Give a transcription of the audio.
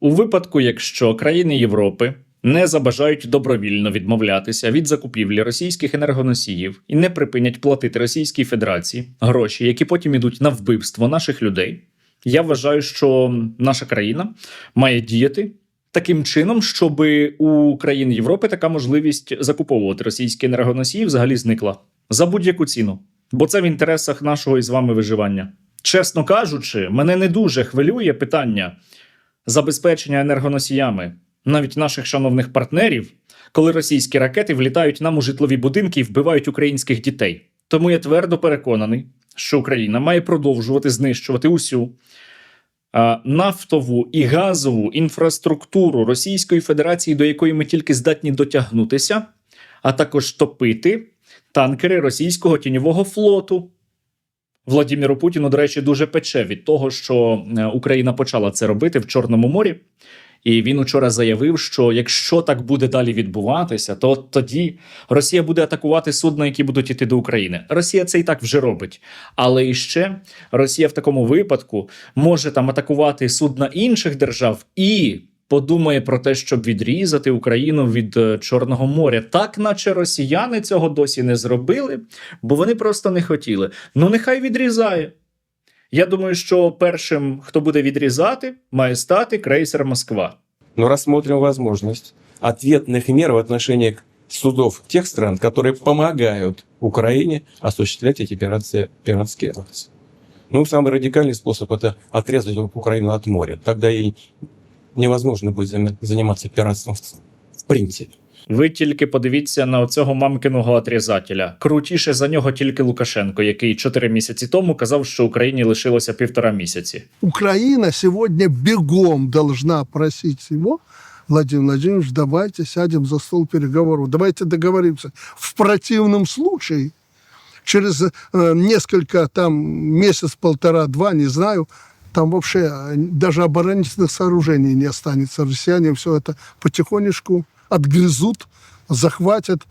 У випадку, якщо країни Європи не забажають добровільно відмовлятися від закупівлі російських енергоносіїв і не припинять платити Російській Федерації гроші, які потім ідуть на вбивство наших людей, я вважаю, що наша країна має діяти таким чином, щоб у країн Європи така можливість закуповувати російські енергоносії взагалі зникла за будь-яку ціну, бо це в інтересах нашого із вами виживання. Чесно кажучи, мене не дуже хвилює питання забезпечення енергоносіями навіть наших шановних партнерів, коли російські ракети влітають нам у житлові будинки і вбивають українських дітей. Тому я твердо переконаний, що Україна має продовжувати знищувати усю а, нафтову і газову інфраструктуру Російської Федерації, до якої ми тільки здатні дотягнутися, а також топити танкери російського тіньового флоту. Владіміру Путіну, до речі, дуже пече від того, що е, Україна почала це робити в Чорному морі. І він учора заявив, що якщо так буде далі відбуватися, то тоді Росія буде атакувати судна, які будуть іти до України. Росія це і так вже робить. Але іще Росія в такому випадку може там атакувати судна інших держав і подумає про те, щоб відрізати Україну від е, Чорного моря, так наче росіяни цього досі не зробили, бо вони просто не хотіли. Ну нехай відрізає. Я думаю, що першим, хто буде відрізати, має стати крейсер Москва. но рассмотрим возможность ответных мер в отношении судов тех стран, которые помогают Украине осуществлять эти пиратские, пиратские акции. Ну, самый радикальный способ – это отрезать Украину от моря. Тогда ей невозможно будет зам- заниматься пиратством в, в принципе. Ви тільки подивіться на оцього мамкиного отрізателя. Крутіше за нього тільки Лукашенко, який чотири місяці тому казав, що Україні лишилося півтора місяці. Украина сегодня бегом должна просить его, Владимир Владимирович, давайте сядем за стол переговоров, давайте договоримся. В противном случае, через э, несколько там, месяц, полтора, два, не знаю, там вообще э, даже оборонительных сооружений не останется. Россияне все это потихонечку отгрызут, захватят.